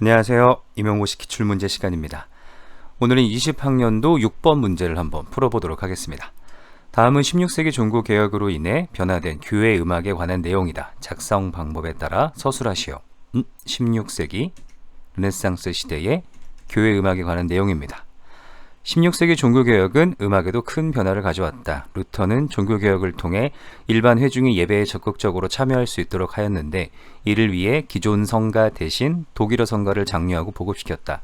안녕하세요. 임용고시 기출문제 시간입니다. 오늘은 20학년도 6번 문제를 한번 풀어보도록 하겠습니다. 다음은 16세기 종교 개혁으로 인해 변화된 교회 음악에 관한 내용이다. 작성 방법에 따라 서술하시오. 음, 16세기 르네상스 시대의 교회 음악에 관한 내용입니다. 16세기 종교개혁은 음악에도 큰 변화를 가져왔다. 루터는 종교개혁을 통해 일반 회중이 예배에 적극적으로 참여할 수 있도록 하였는데 이를 위해 기존 성가 대신 독일어 성가를 장려하고 보급시켰다.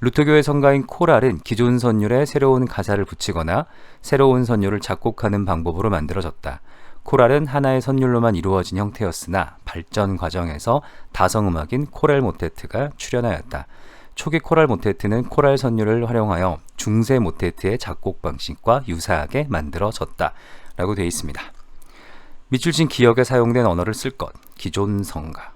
루터교의 성가인 코랄은 기존 선율에 새로운 가사를 붙이거나 새로운 선율을 작곡하는 방법으로 만들어졌다. 코랄은 하나의 선율로만 이루어진 형태였으나 발전 과정에서 다성음악인 코랄 모테트가 출현하였다. 초기 코랄 모테트는 코랄 선율을 활용하여 중세 모테트의 작곡 방식과 유사하게 만들어졌다. 라고 되어 있습니다. 밑줄 친 기억에 사용된 언어를 쓸 것, 기존 성가.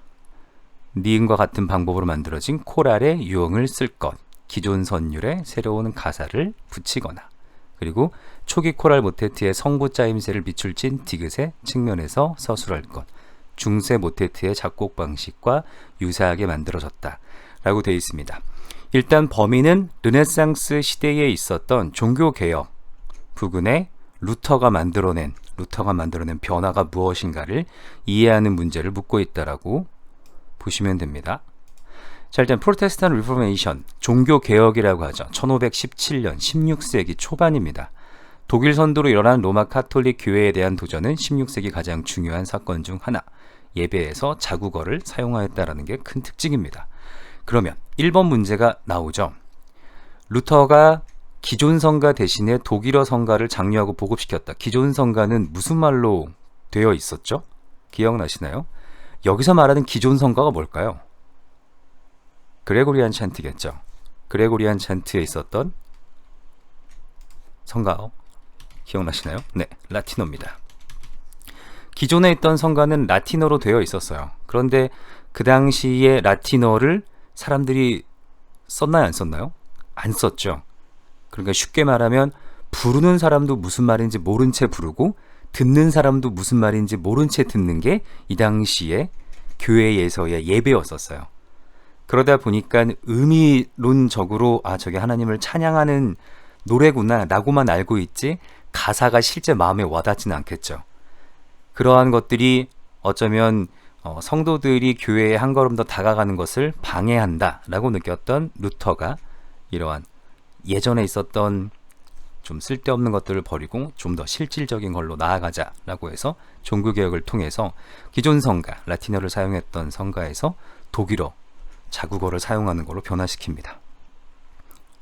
니은과 같은 방법으로 만들어진 코랄의 유형을 쓸 것, 기존 선율에 새로운 가사를 붙이거나 그리고 초기 코랄 모테트의 성부 짜임새를 밑줄 친 디귿의 측면에서 서술할 것, 중세 모테트의 작곡 방식과 유사하게 만들어졌다. 라고 되어 있습니다. 일단 범위는 르네상스 시대에 있었던 종교 개혁 부근에 루터가 만들어낸 루터가 만들어낸 변화가 무엇인가를 이해하는 문제를 묻고 있다라고 보시면 됩니다. 자, 일단 프로테스탄 리포메이션 종교 개혁이라고 하죠. 1517년 16세기 초반입니다. 독일 선도로 일어난 로마 카톨릭 교회에 대한 도전은 16세기 가장 중요한 사건 중 하나. 예배에서 자국어를 사용하였다라는 게 큰 특징입니다. 그러면 1번 문제가 나오죠. 루터가 기존 성가 대신에 독일어 성가를 장려하고 보급시켰다. 기존 성가는 무슨 말로 되어 있었죠? 기억나시나요? 여기서 말하는 기존 성가가 뭘까요? 그레고리안 찬트겠죠. 그레고리안 찬트에 있었던 성가 기억나시나요? 네, 라틴어입니다. 기존에 있던 성가는 라틴어로 되어 있었어요. 그런데 그 당시에 라틴어를 사람들이 썼나요? 안 썼나요? 안 썼죠. 그러니까 쉽게 말하면 부르는 사람도 무슨 말인지 모른 채 부르고 듣는 사람도 무슨 말인지 모른 채 듣는 게 이 당시에 교회에서의 예배였었어요. 그러다 보니까 의미론적으로 아 저게 하나님을 찬양하는 노래구나 라고만 알고 있지 가사가 실제 마음에 와닿지는 않겠죠. 그러한 것들이 어쩌면 어, 성도들이 교회에 한 걸음 더 다가가는 것을 방해한다라고 느꼈던 루터가 이러한 예전에 있었던 좀 쓸데없는 것들을 버리고 좀 더 실질적인 걸로 나아가자라고 해서 종교 개혁을 통해서 기존 성가, 라틴어를 사용했던 성가에서 독일어, 자국어를 사용하는 걸로 변화시킵니다.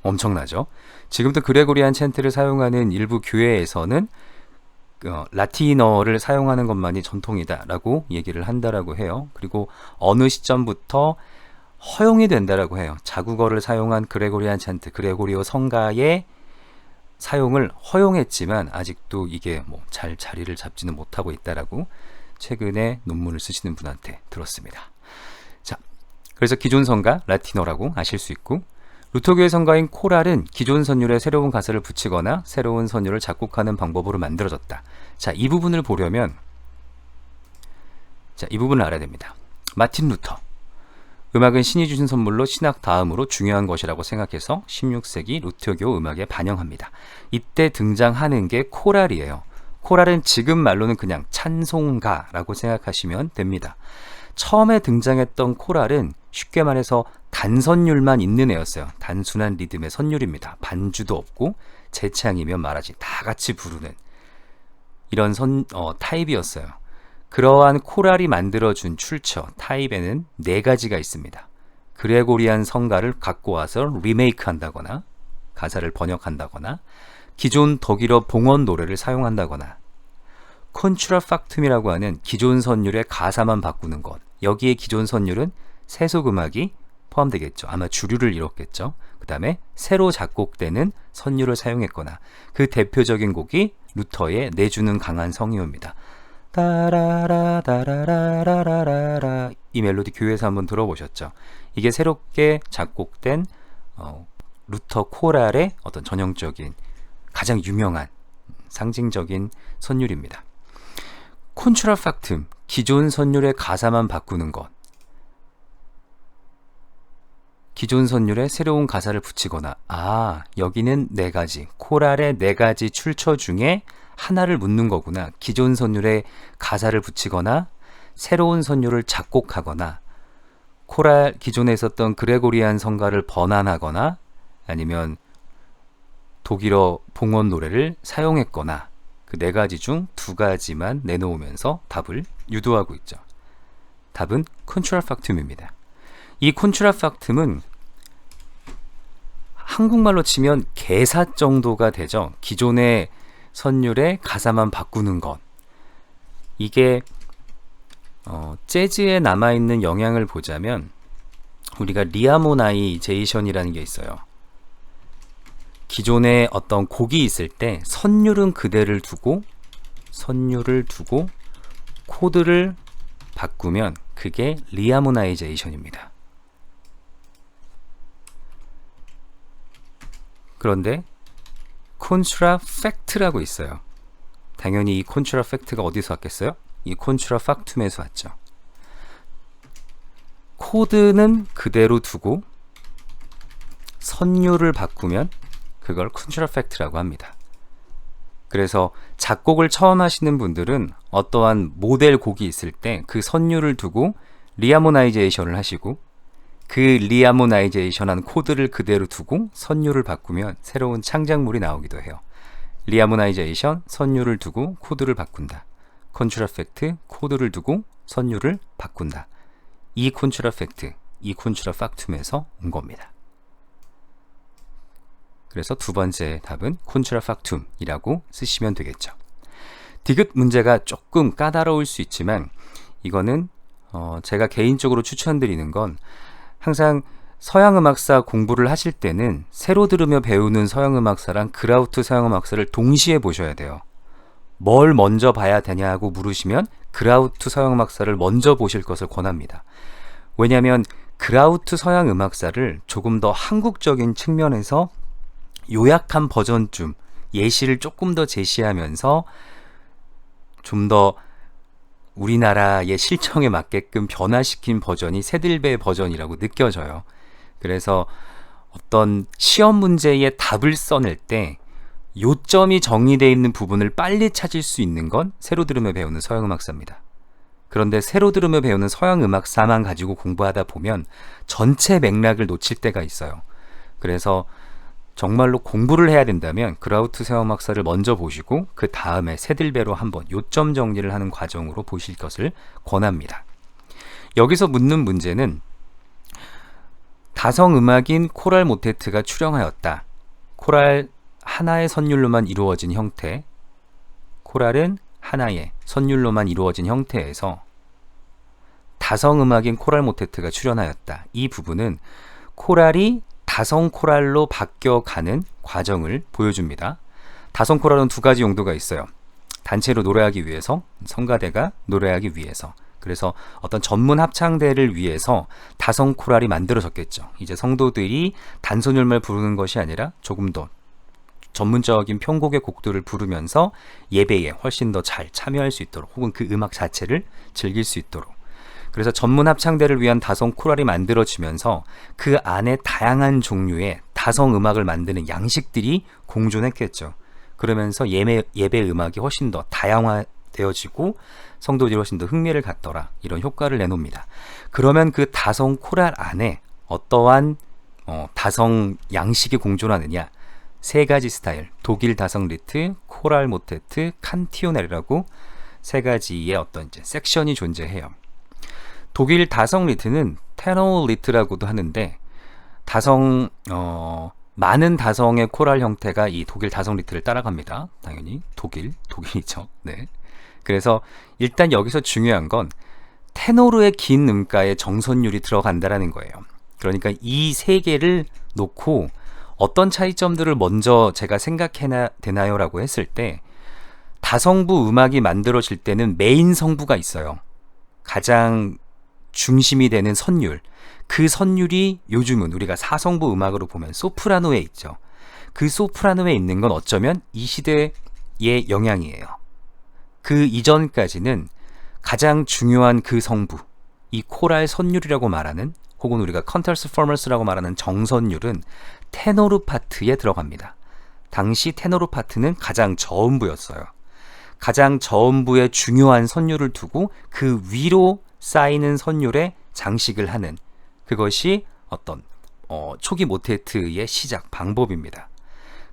엄청나죠? 지금도 그레고리안 챈트를 사용하는 일부 교회에서는 어, 라틴어를 사용하는 것만이 전통이다라고 얘기를 한다라고 해요. 그리고 어느 시점부터 허용이 된다라고 해요. 자국어를 사용한 그레고리안 찬트, 그레고리오 성가의 사용을 허용했지만 아직도 이게 뭐 잘 자리를 잡지는 못하고 있다라고 최근에 논문을 쓰시는 분한테 들었습니다. 자, 그래서 기존 성가 라틴어라고 아실 수 있고 루터교의 성가인 코랄은 기존 선율에 새로운 가사를 붙이거나 새로운 선율을 작곡하는 방법으로 만들어졌다. 자, 이 부분을 보려면 자, 이 부분을 알아야 됩니다. 마틴 루터. 음악은 신이 주신 선물로 신학 다음으로 중요한 것이라고 생각해서 16세기 루터교 음악에 반영합니다. 이때 등장하는 게 코랄이에요. 코랄은 지금 말로는 그냥 찬송가라고 생각하시면 됩니다. 처음에 등장했던 코랄은 쉽게 말해서 단선율만 있는 애였어요. 단순한 리듬의 선율입니다. 반주도 없고 재창이면 말하지 다 같이 부르는 이런 선 어, 타입이었어요. 그러한 코랄이 만들어준 출처 타입에는 네 가지가 있습니다. 그레고리안 성가를 갖고 와서 리메이크한다거나 가사를 번역한다거나 기존 독일어 봉원 노래를 사용한다거나 콘츄라 팍툼이라고 하는 기존 선율의 가사만 바꾸는 것. 여기에 기존 선율은 세속 음악이 포함되겠죠. 아마 주류를 이뤘겠죠. 그 다음에 새로 작곡되는 선율을 사용했거나 그 대표적인 곡이 루터의 내주는 강한 성이오입니다. 따라라 따라라라라라 이 멜로디 교회에서 한번 들어보셨죠? 이게 새롭게 작곡된 어, 루터 코랄의 어떤 전형적인 가장 유명한 상징적인 선율입니다. 콘트라 팍툼 기존 선율의 가사만 바꾸는 것. 기존 선율에 새로운 가사를 붙이거나 아 여기는 네 가지 코랄의 네 가지 출처 중에 하나를 묻는 거구나. 기존 선율에 가사를 붙이거나 새로운 선율을 작곡하거나 코랄 기존에 있었던 그레고리안 성가를 번안하거나 아니면 독일어 봉원 노래를 사용했거나 그 네 가지 중 두 가지만 내놓으면서 답을 유도하고 있죠. 답은 콘트라 팍툼입니다. 이 콘트라 팍툼은 한국말로 치면 개사 정도가 되죠. 기존의 선율의 가사만 바꾸는 것. 이게 어, 재즈에 남아있는 영향을 보자면 우리가 리아모나이 제이션이라는 게 있어요. 기존에 어떤 곡이 있을 때 선율은 그대를 두고 선율을 두고 코드를 바꾸면 그게 리아모나이제이션입니다. 그런데 콘트라 팩트라고 있어요. 당연히 이 콘트라 팩트가 어디서 왔겠어요? 이 콘트라 팍툼에서 왔죠. 코드는 그대로 두고 선율을 바꾸면 그걸 콘트라 팩트라고 합니다. 그래서 작곡을 처음 하시는 분들은 어떠한 모델 곡이 있을 때 그 선율을 두고 리아모나이제이션을 하시고 그 리아모나이제이션한 코드를 그대로 두고 선율을 바꾸면 새로운 창작물이 나오기도 해요. 리아모나이제이션, 선율을 두고 코드를 바꾼다. 콘트라팩트, 코드를 두고 선율을 바꾼다. 이 콘트라팩트, 이 콘트라팍툼에서 온 겁니다. 그래서 두 번째 답은 콘트라 팍툼이라고 쓰시면 되겠죠. 디귿 문제가 조금 까다로울 수 있지만 이거는 어 제가 개인적으로 추천드리는 건 항상 서양 음악사 공부를 하실 때는 새로 들으며 배우는 서양 음악사랑 그라우트 서양 음악사를 동시에 보셔야 돼요. 뭘 먼저 봐야 되냐고 물으시면 그라우트 서양 음악사를 먼저 보실 것을 권합니다. 왜냐하면 그라우트 서양 음악사를 조금 더 한국적인 측면에서 요약한 버전쯤 예시를 조금 더 제시하면서 좀 더 우리나라의 실정에 맞게끔 변화시킨 버전이 새들배 버전이라고 느껴져요. 그래서 어떤 시험 문제의 답을 써낼 때 요점이 정의되어 있는 부분을 빨리 찾을 수 있는 건 새로 들으며 배우는 서양 음악사입니다. 그런데 새로 들으며 배우는 서양 음악사만 가지고 공부하다 보면 전체 맥락을 놓칠 때가 있어요. 그래서 정말로 공부를 해야 된다면 그라우트 세어막사를 먼저 보시고 그 다음에 새들배로 한번 요점 정리를 하는 과정으로 보실 것을 권합니다. 여기서 묻는 문제는 다성 음악인 코랄 모테트가 출영하였다. 코랄 하나의 선율로만 이루어진 형태. 코랄은 하나의 선율로만 이루어진 형태에서 다성 음악인 코랄 모테트가 출연하였다. 이 부분은 코랄이 다성 코랄로 바뀌어가는 과정을 보여줍니다. 다성 코랄은 두 가지 용도가 있어요. 단체로 노래하기 위해서, 성가대가 노래하기 위해서. 그래서 어떤 전문 합창대를 위해서 다성 코랄이 만들어졌겠죠. 이제 성도들이 단소율만 부르는 것이 아니라 조금 더 전문적인 편곡의 곡들을 부르면서 예배에 훨씬 더 잘 참여할 수 있도록 혹은 그 음악 자체를 즐길 수 있도록 그래서 전문 합창대를 위한 다성 코랄이 만들어지면서 그 안에 다양한 종류의 다성 음악을 만드는 양식들이 공존했겠죠. 그러면서 예배, 예배 음악이 훨씬 더 다양화되어지고 성도들이 훨씬 더 흥미를 갖더라. 이런 효과를 내놓습니다. 그러면 그 다성 코랄 안에 어떠한 어, 다성 양식이 공존하느냐? 세 가지 스타일, 독일 다성 리트, 코랄 모테트, 칸티오넬이라고 세 가지의 어떤 이제 섹션이 존재해요. 독일 다성 리트는 테너 리트라고도 하는데 다성 어 많은 다성의 코랄 형태가 이 독일 다성 리트를 따라갑니다. 당연히 독일 독일이죠. 네. 그래서 일단 여기서 중요한 건 테노르의 긴 음가에 정선율이 들어간다라는 거예요. 그러니까 이 세 개를 놓고 어떤 차이점들을 먼저 제가 생각해야 되나요라고 했을 때 다성부 음악이 만들어질 때는 메인 성부가 있어요. 가장 중심이 되는 선율. 그 선율이 요즘은 우리가 사성부 음악으로 보면 소프라노에 있죠. 그 소프라노에 있는 건 어쩌면 이 시대의 영향이에요. 그 이전까지는 가장 중요한 그 성부, 이 코랄 선율이라고 말하는 혹은 우리가 컨트라스 포머스라고 말하는 정선율은 테노르 파트에 들어갑니다. 당시 테노르 파트는 가장 저음부였어요. 가장 저음부에 중요한 선율을 두고 그 위로 쌓이는 선율에 장식을 하는 그것이 어떤 어, 초기 모테트의 시작 방법입니다.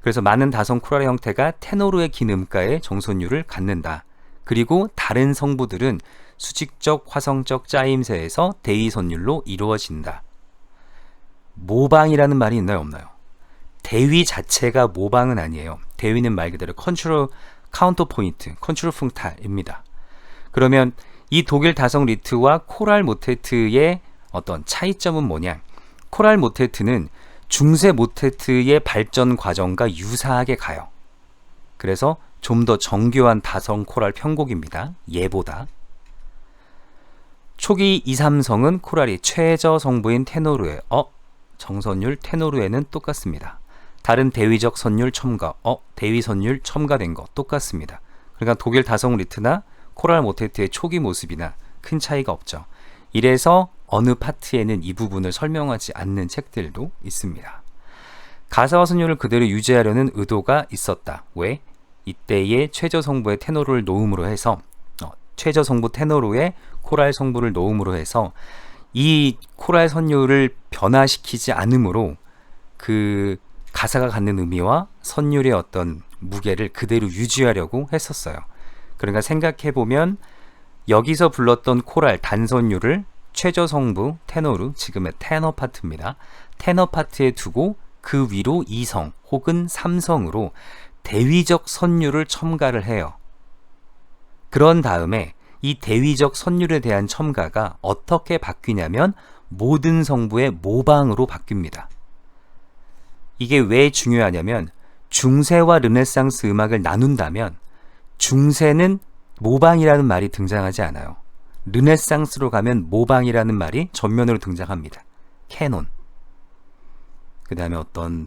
그래서 많은 다성 코랄의 형태가 테노르의 기음가의 정선율을 갖는다. 그리고 다른 성부들은 수직적 화성적 짜임새에서 대위 선율로 이루어진다. 모방이라는 말이 있나요 없나요? 대위 자체가 모방은 아니에요. 대위는 말 그대로 컨트롤 카운터 포인트, 컨트롤 풍탈입니다. 그러면 이 독일 다성 리트와 코랄 모테트의 어떤 차이점은 뭐냐? 코랄 모테트는 중세 모테트의 발전 과정과 유사하게 가요. 그래서 좀 더 정교한 다성 코랄 편곡입니다. 얘보다. 초기 2, 3성은 코랄이 최저 성부인 테노르에 어 정선율 테노르에는 똑같습니다. 다른 대위적 선율 첨가 어 대위 선율 첨가된 거 똑같습니다. 그러니까 독일 다성 리트나 코랄 모테트의 초기 모습이나 큰 차이가 없죠. 이래서 어느 파트에는 이 부분을 설명하지 않는 책들도 있습니다. 가사와 선율을 그대로 유지하려는 의도가 있었다. 왜? 이때의 최저 성부의 테노르를 놓음으로 해서 어, 최저 성부 테노르의 코랄 성부를 놓음으로 해서 이 코랄 선율을 변화시키지 않으므로 그 가사가 갖는 의미와 선율의 어떤 무게를 그대로 유지하려고 했었어요. 그러니까 생각해 보면 여기서 불렀던 코랄 단선율을 최저 성부 테너르 지금의 테너 파트입니다. 테너 파트에 두고 그 위로 2성 혹은 3성으로 대위적 선율을 첨가를 해요. 그런 다음에 이 대위적 선율에 대한 첨가가 어떻게 바뀌냐면 모든 성부의 모방으로 바뀝니다. 이게 왜 중요하냐면 중세와 르네상스 음악을 나눈다면 중세는 모방이라는 말이 등장하지 않아요. 르네상스로 가면 모방이라는 말이 전면으로 등장합니다. 캐논. 그 다음에 어떤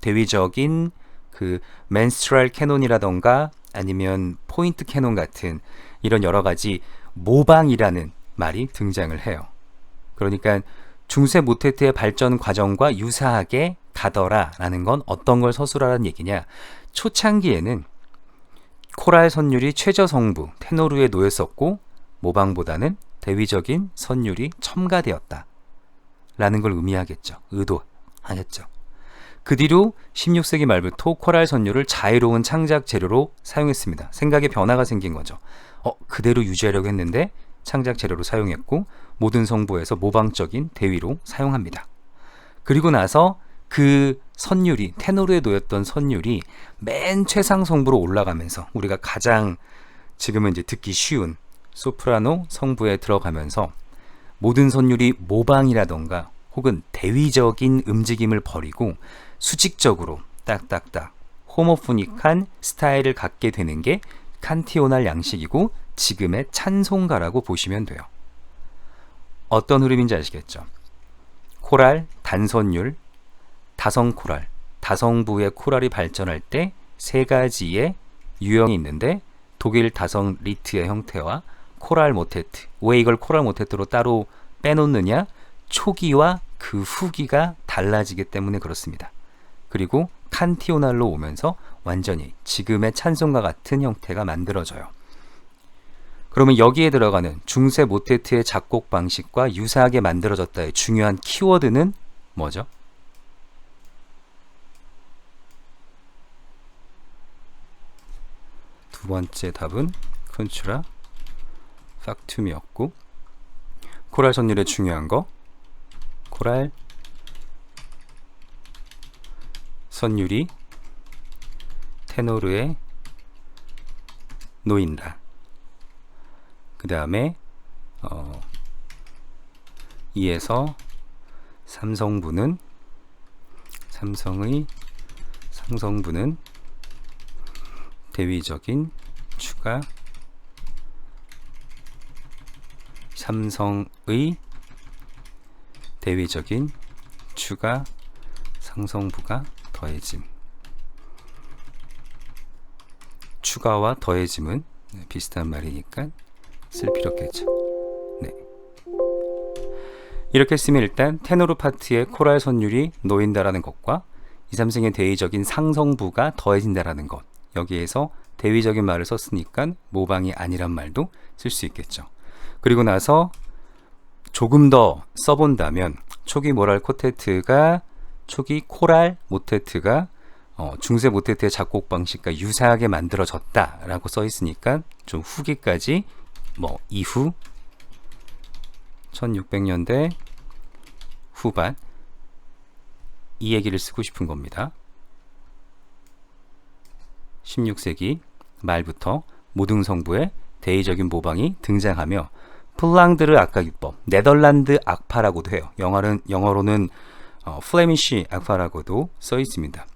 대위적인 그 맨스트럴 캐논이라던가 아니면 포인트 캐논 같은 이런 여러 가지 모방이라는 말이 등장을 해요. 그러니까 중세 모테트의 발전 과정과 유사하게 가더라라는 건 어떤 걸 서술하라는 얘기냐? 초창기에는 코랄 선율이 최저 성부 테노르에 놓였었고 모방보다는 대위적인 선율이 첨가되었다. 라는 걸 의미하겠죠. 의도하겠죠. 그 뒤로 16세기 말부터 코랄 선율을 자유로운 창작 재료로 사용했습니다. 생각에 변화가 생긴 거죠. 어, 그대로 유지하려고 했는데 창작 재료로 사용했고 모든 성부에서 모방적인 대위로 사용합니다. 그리고 나서 그 선율이 테노르에 놓였던 선율이 맨 최상 성부로 올라가면서 우리가 가장 지금은 이제 듣기 쉬운 소프라노 성부에 들어가면서 모든 선율이 모방이라던가 혹은 대위적인 움직임을 버리고 수직적으로 딱딱딱 호모포닉한 스타일을 갖게 되는 게 칸티오날 양식이고 지금의 찬송가라고 보시면 돼요. 어떤 흐름인지 아시겠죠? 코랄, 단선율, 다성 코랄, 다성부의 코랄이 발전할 때 세 가지의 유형이 있는데 독일 다성 리트의 형태와 코랄 모테트. 왜 이걸 코랄 모테트로 따로 빼놓느냐? 초기와 그 후기가 달라지기 때문에 그렇습니다. 그리고 칸티오날로 오면서 완전히 지금의 찬송과 같은 형태가 만들어져요. 그러면 여기에 들어가는 중세 모테트의 작곡 방식과 유사하게 만들어졌다의 중요한 키워드는 뭐죠? 두 번째 답은 컨츄라 팍툼이었고 코랄 선율의 중요한 거 코랄 선율이 테노르에 놓인다. 그 다음에 어, 2에서 삼성부는 삼성의 상성부는 대위적인 추가 삼성의 대위적인 추가 상성부가 더해짐 추가와 더해짐은 비슷한 말이니까 쓸 필요 없겠죠. 네. 이렇게 쓰면 일단 테너르 파트에 코랄 선율이 놓인다라는 것과 2, 3승의 대의적인 상성부가 더해진다라는 것 여기에서 대위적인 말을 썼으니까 모방이 아니란 말도 쓸 수 있겠죠. 그리고 나서 조금 더 써본다면 초기 모랄 코테트가 초기 코랄 모테트가 어, 중세 모테트의 작곡 방식과 유사하게 만들어졌다라고 써 있으니까 좀 후기까지 뭐 이후 1600년대 후반 이 얘기를 쓰고 싶은 겁니다. 16세기 말부터 모든 성부의 대의적인 모방이 등장하며 플랑드르 악파 기법, 네덜란드 악파라고도 해요. 영어는 영어로는 어, 플레미시 악파라고도 써 있습니다.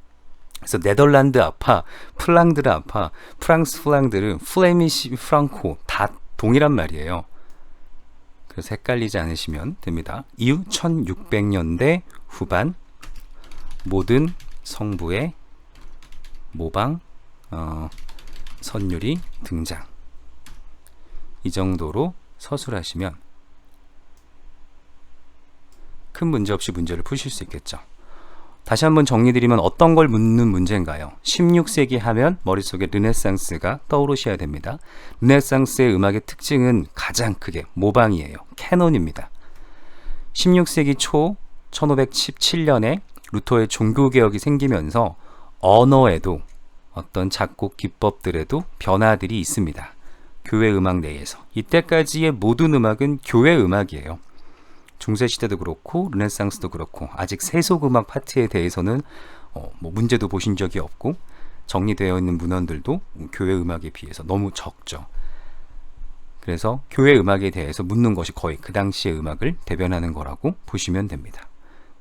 그래서 네덜란드 악파, 플랑드르 악파, 프랑스 플랑드르, 플레미시 프랑코 다 동일한 말이에요. 그래서 헷갈리지 않으시면 됩니다. 이후 1600년대 후반 모든 성부의 모방 어, 선율이 등장. 이 정도로 서술하시면 큰 문제 없이 문제를 푸실 수 있겠죠. 다시 한번 정리드리면 어떤 걸 묻는 문제인가요? 16세기 하면 머릿속에 르네상스가 떠오르셔야 됩니다. 르네상스의 음악의 특징은 가장 크게 모방이에요. 캐논입니다. 16세기 초 1517년에 루터의 종교개혁이 생기면서 언어에도 어떤 작곡 기법들에도 변화들이 있습니다. 교회 음악 내에서. 이때까지의 모든 음악은 교회 음악이에요. 중세 시대도 그렇고 르네상스도 그렇고 아직 세속 음악 파트에 대해서는 어, 뭐 문제도 보신 적이 없고 정리되어 있는 문헌들도 교회 음악에 비해서 너무 적죠. 그래서 교회 음악에 대해서 묻는 것이 거의 그 당시의 음악을 대변하는 거라고 보시면 됩니다.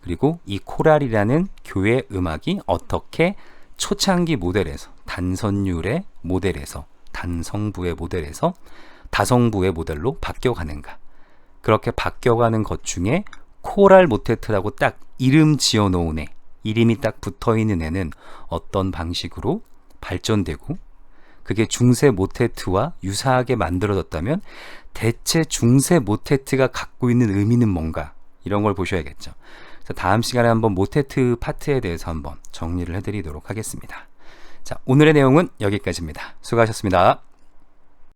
그리고 이 코랄이라는 교회 음악이 어떻게 초창기 모델에서 단선율의 모델에서 단성부의 모델에서 다성부의 모델로 바뀌어 가는가. 그렇게 바뀌어 가는 것 중에 코랄 모테트라고 딱 이름 지어 놓은 애, 이름이 딱 붙어 있는 애는 어떤 방식으로 발전되고 그게 중세 모테트와 유사하게 만들어졌다면 대체 중세 모테트가 갖고 있는 의미는 뭔가 이런 걸 보셔야겠죠. 그래서 다음 시간에 한번 모테트 파트에 대해서 한번 정리를 해드리도록 하겠습니다. 자, 오늘의 내용은 여기까지입니다. 수고하셨습니다.